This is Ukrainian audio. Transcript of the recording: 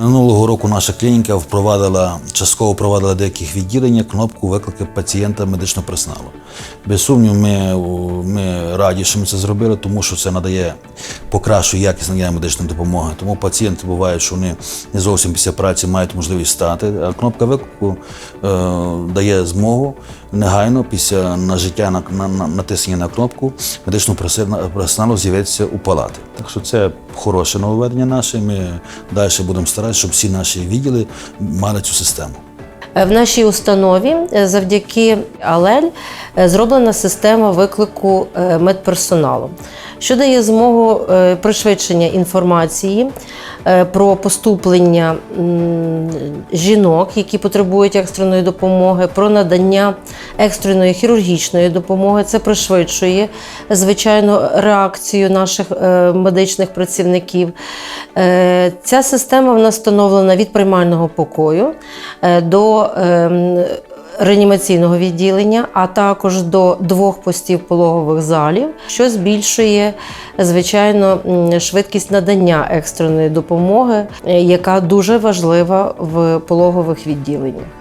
Минулого року наша клініка впровадила частково впровадила деяких відділеннях кнопку виклики пацієнта медичного персоналу. Без сумніву, ми, ми раді, що ми це зробили, тому що це надає покращує якість надання медичної допомоги. Тому пацієнти буває, що вони не зовсім після праці мають можливість стати. А кнопка виклику е, дає змогу негайно після нажиття на, на, на натиснення на кнопку медичного персона- персоналу з'явитися у палати. Так що це хороше нововведення наше. Ми далі будемо старатися, щоб всі наші відділи мали цю систему. Е, В нашій установі е, завдяки Алель е, зроблена система виклику медперсоналу, що дає змогу е, пришвидшення інформації е, про поступлення жінок, які потребують екстреної допомоги, про надання екстреної хірургічної допомоги. Це пришвидшує звичайно реакцію наших е, медичних працівників. Ця система в нас встановлена від приймального покою до ем, реанімаційного відділення, а також до двох постів пологових залів, що збільшує звичайно швидкість надання екстреної допомоги, е, яка дуже важлива в пологових відділеннях.